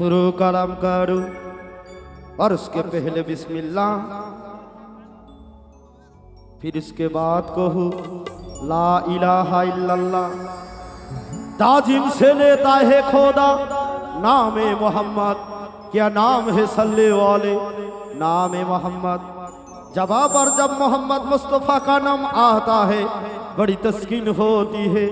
शुरू कलम करूँ और उसके पहले बिस्मिल्लाह। फिर इसके बाद कहूँ ला इलाहा इल्लल्लाह। ताजिम से लेता है खोदा नाम है मोहम्मद। क्या नाम है सल्ले वाले? नाम है मोहम्मद। जवाब और जब मोहम्मद मुस्तफ़ा का नाम आता है बड़ी तस्कीन होती है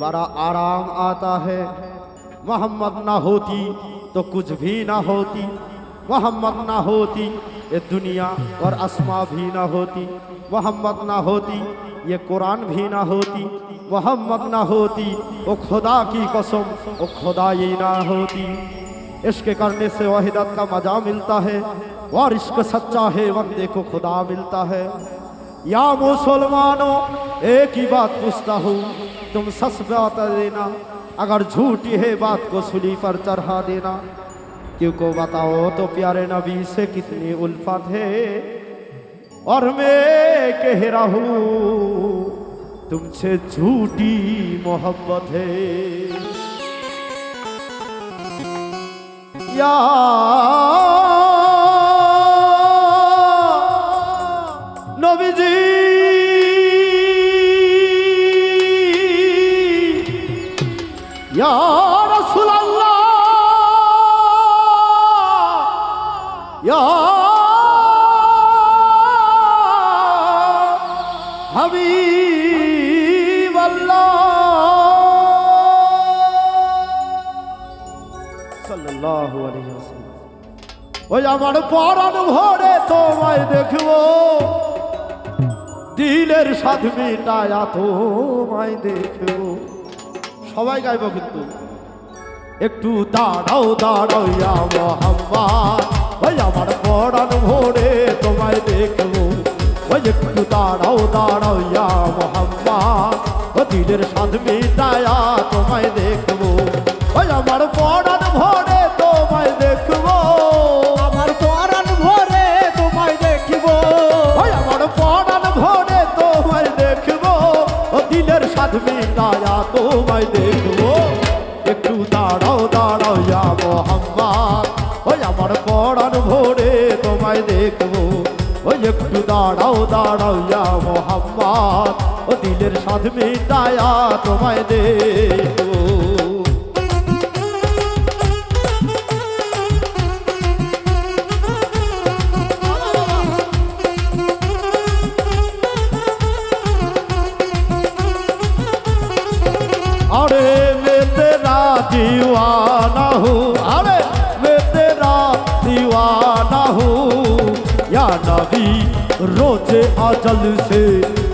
बड़ा आराम आता है। मोहम्मद ना होती तो कुछ भी ना होती मोहम्मद ना होती। ये दुनिया और आसमां भी ना होती मोहम्मद ना होती। ये कुरान भी ना होती मोहम्मद ना होती। वो खुदा की कसम, वो खुदा ही ना होती। इश्क करने से वहीदत का मज़ा मिलता है, और इश्क सच्चा है बंदे को खुदा मिलता है। या मुसलमानों, एक ही बात पूछता हूँ, तुम सच बात देना। अगर झूठी है बात को सुली पर चढ़ा देना क्योंकि बताओ तो प्यारे नबी से कितनी उल्फत है और मैं कह रहा हूँ तुमसे झूठी मोहब्बत है या ওই আমার পরাণ ভরে তোমায় দেখব। দিলের তোমায় দেখব। সবাই গাইব কিন্তু। একটু দাঁড়াও দাঁড়াও ইয়া মোহাম্মদ। ওই আমার পরাণ ভরে তোমায় দেখব। ওই একটু দাঁড়াও দাঁড়াও দিলের সাধ মিটায়া তোমায় দেখব। ওই আমার পরাণ ভরে তোমায় দেখব। আমার পরাণ ভরে তোমায় দেখিব। ওই আমার পরাণ ভরে তোমায় দেখব। ও দিলের সাধ মিটায়া তোমায় দেখব। একটু দাঁড়াও দাঁড়াও ইয়া মোহাম্মদ। ওই আমার পরাণ ভরে তোমায় দেখব। ওই একটু দাঁড়াও দাঁড়াও ইয়া মোহাম্মদ। ও দিলের সাধ মিটায়া তোমায় দেখবো अरे मैं तेरा दीवाना हूँ अरे मैं तेरा दीवाना हूँ या नबी रोजे अजल से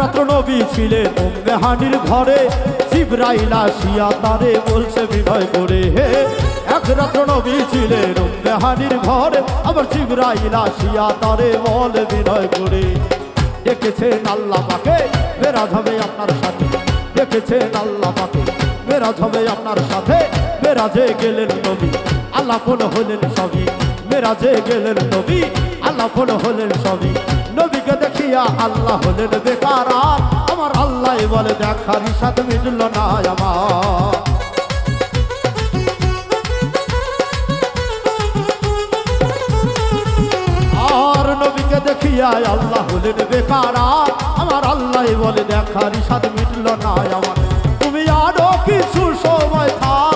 রাত্র নবী ছিলেন মেহানির ঘরে। জিব্রাইল আসিয়া তারে বলছে, বিনয় করে হে। এক রাত্র নবী ছিলেন মেহানির ঘরে। আবার জিব্রাইল আসিয়া তারে বল, বিনয় করে। ডেকেছেন আল্লাহ পাকে, মেরাজ হবে আপনার সাথে। ডেকেছেন আল্লাহ পাকে, মেরাজ হবে আপনার সাথে। মেরাজে গেলেন নবী আল্লাহ ফোন হলেন সবই। মেরাজে গেলেন নবী আল্লাহ ফোন হলেন সবই। নবীকে দেখিয়া আল্লাহ হলেন বেকার। আমার আল্লাহ বলে, দেখার সাথে মিটল না আমার। আর নবীকে দেখিয়া আল্লাহ হলেন বেকার। আমার আল্লাহ বলে, দেখার সাথে মিটল না আমার। তুমি আরও কিছু সময় থাকো।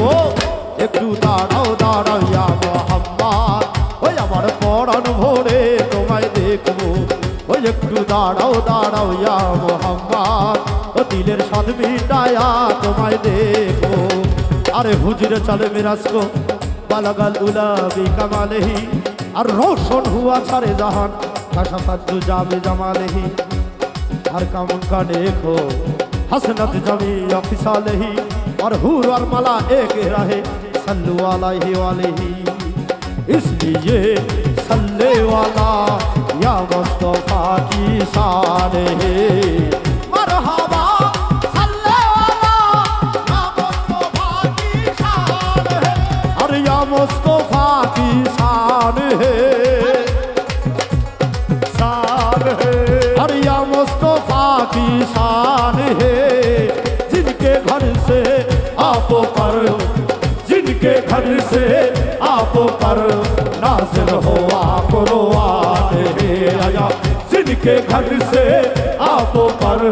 ও একটু দাঁড়াও দাঁড়াও হাম্মা ওই আমার পরাণ ভরে তোমায় দেখব। ওই একটু দাঁড়াও দাঁড়াও হাম্মা ও দিলের সাদ মিটায়া তোমায় দেখব। আরে হুজিরে চলে মিরাজ কো বালাগাল উলাবি কামালেহি। আর রোশন হুয়া ছাড়ে জাহান। কাশাফাতু জামে জামালেহি। আর কামুন কানে খো। হাসনাত জামি অফিসালেহি। और हूर और मला एक रहे सल्लु वाला ही वाले ही इसलिए सल्ले वाला या मुस्तफा की शान है मरहबा सल्ले वाला या मुस्तफा की शान है और या मुस्तफा की शान है घर से आप पर नाजिल हो, आप रोआन है आया। जिनके घर से आप पर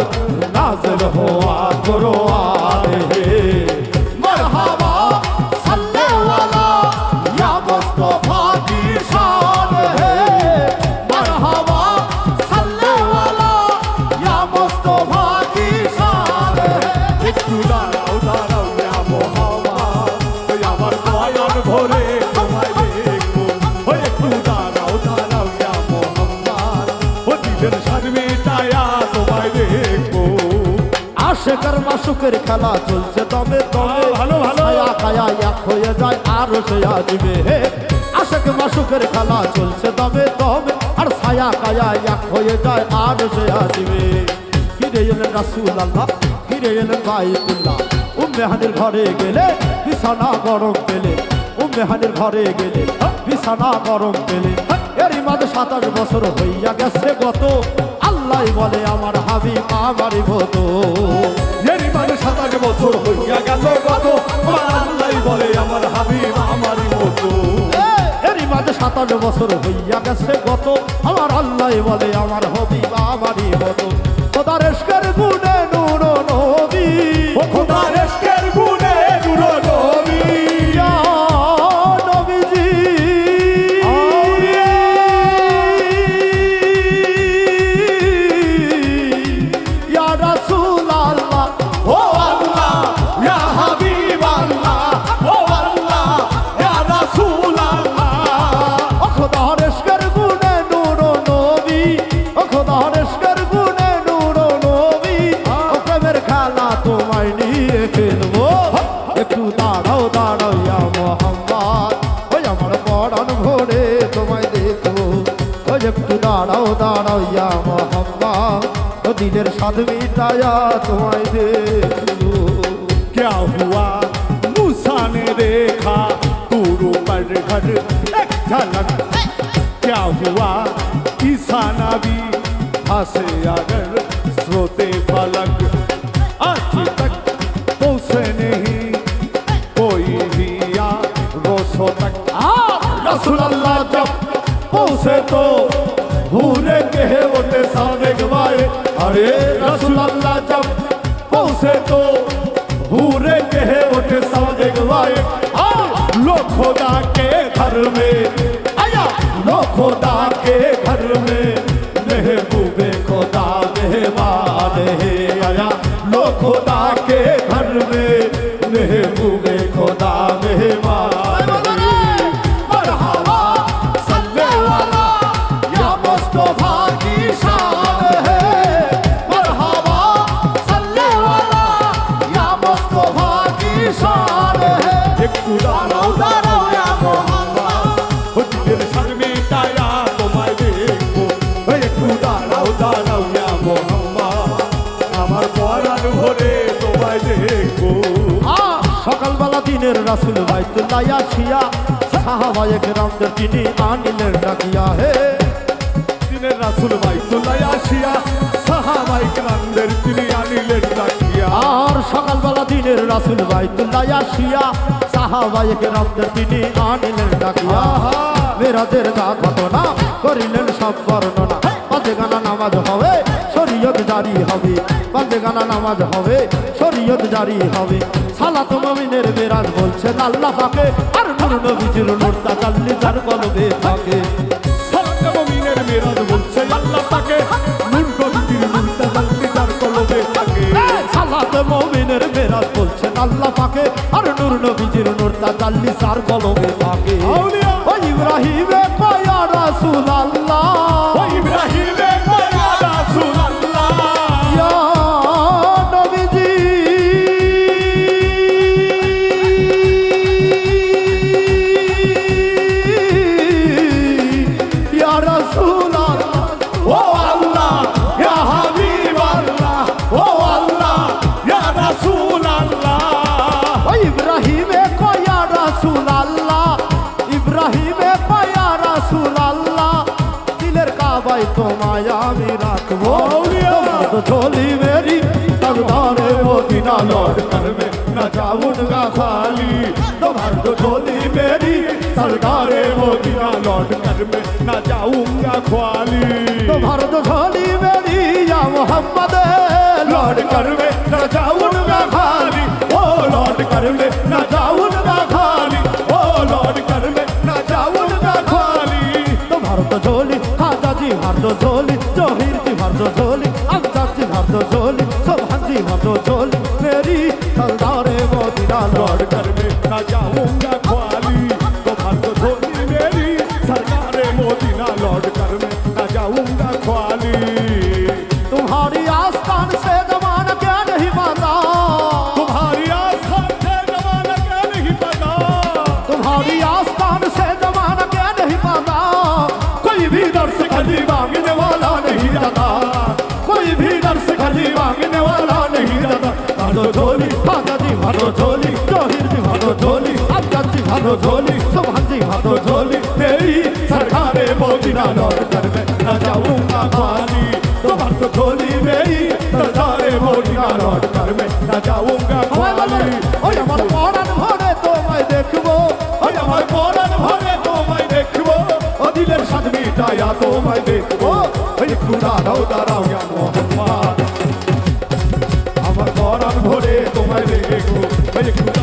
नाजिल हो, आप रोआन আশেকার মাসুকের খেলা চলছে তবে তবে ভালো, ভালো। কায়া এক হয়ে যায় আর সে আসবে। হে আশেক মাসুকের খেলা চলছে তবে তবে আর ছায়া কায়া এক হয়ে যায় আর সে আসবে। ফিরে এলেন রাসুল আল্লাহ ফিরে এলেন বাইতুল্লাহ। উম্মে হানির ঘরে গেলে বিছানা গরম পেলে। উম্মে হানির ঘরে গেলে বিছানা গরম পেলে। এরই মাঝে সাতাশ বছর হইয়া গেছে গত। আল্লাহ বলে আমার হাবি আমার ভতো সাতাশ বছর হইয়া গেল কত আমার আল্লাহ বলে আমার হাবি আমার ভতো মাঝে সাতাশ বছর হইয়া গেছে গত আমার আল্লাহ বলে আমার হবি আমারই মতো খোদার এসকের গুণে ও খোদার এসকের গুণে নূর নবী ও প্রেমের খেলা তোমায় নিয়ে খেলবো একটু দাঁড়াও দাঁড়াও ইয়া মোহাম্মদ ওই আমার পরাণ ভরে তোমায় দেখবো ওই একটু দাঁড়াও দাঁড়াও ইয়া মোহাম্মদ ও দিনের স্বাদ মিটায়া তোমায় দেখবো क्या हुआ मूसा ने देखा गुरु पर घर एक झलक क्या हुआ ईसा नबी स्रोते फलक आज तक पहुँचे नहीं, कोई भी या रोसो तक रसूल अल्लाह जब पहुँचे तो भूरे के उठे सामने गवाए। अरे रसूल अल्लाह जब तो भूरे के उठे सामने गवाए। लो खुदा के घर में, आया लो खुदा के घर में। বাইতুল্লাহ আসিয়া সাহাবায়ে কেরামদের তিনি আনিলেন ডাকিয়া হে দিনের রাসুল বাইতুল্লাহ আসিয়া সাহাবাই কেরামদের তিনি আনিলেন ডাকিয়া। আর সকালবেলা দিনের রাসুল বাইতুল্লাহ আসিয়া সাহাবায়ে কেরামদের তিনি আনিলেন ডাকিয়া। মেরাজের গা ঘটনা করিলেন সব বর্ণনা। পাঁচে গানা নামাজ হবে। শরীয়ত জারি হবে। বাজে গানা নামাজ হবে শরীয়ত জারি হবে। সালাত মমিনের মেরাজ বলছে আল্লাহ পাকে আর নূর নবীজির নূর তাজাল্লি যার কলবে থাকে। সালাত মুমিনের মিরাজ বলছে আল্লাহ তাকে নূর গতির নূরটা জানতে যার কলবে থাকে। সালাত মমিনের মেরাজ বলছে আল্লাহ পাকে আর নূর নবীজির নূর তাজাল্লি যার কলবে থাকে। ও ইব্রাহিমে কয়া রাসূল আল্লাহ তোমায় আমি রাখবো আউলিয়া। তোমার তো ঝোলি মেরি তকদারে মদিনা লড় कर में न जाऊंगा खाली तुम्हार तो झोली मेरी सरकारे मोदिना लौट कर में न जाऊंगा खाली তোমার তো ঝোলি মেরি ইয়া মোহাম্মদ लौट कर में वाली हो तो झोल मेरी सरदार मोदिना लौट कर में ना जाऊँगा ख्वाली। तो भर तो झोली मेरी मोदी ना लौट कर में ঝোলি খাজা জি ভালো ঝোলি জহির জি ভালো ঝোলি আফতাব জি ভালো ঝোলি সোহান জি ভালো ঝোলি मेरी सरकारे मोदिना लौट कर मैं न जाऊंगा खाली तुम्हार तो झोली मेरी सरकारे मोदिना लौट कर मैं न जाऊंगा সবাই বলবে, खाली ওই আমার পরাণ ভরে তোমায় দেখবো ওই আমার পরাণ ভরে তোমায় দেখবো ও দিলের স্বাদ মিটায়া তোমায় দেখবো ওই একটু দাঁড়াও দাঁড়াও ইয়া মোহাম্মদ Велику, велику.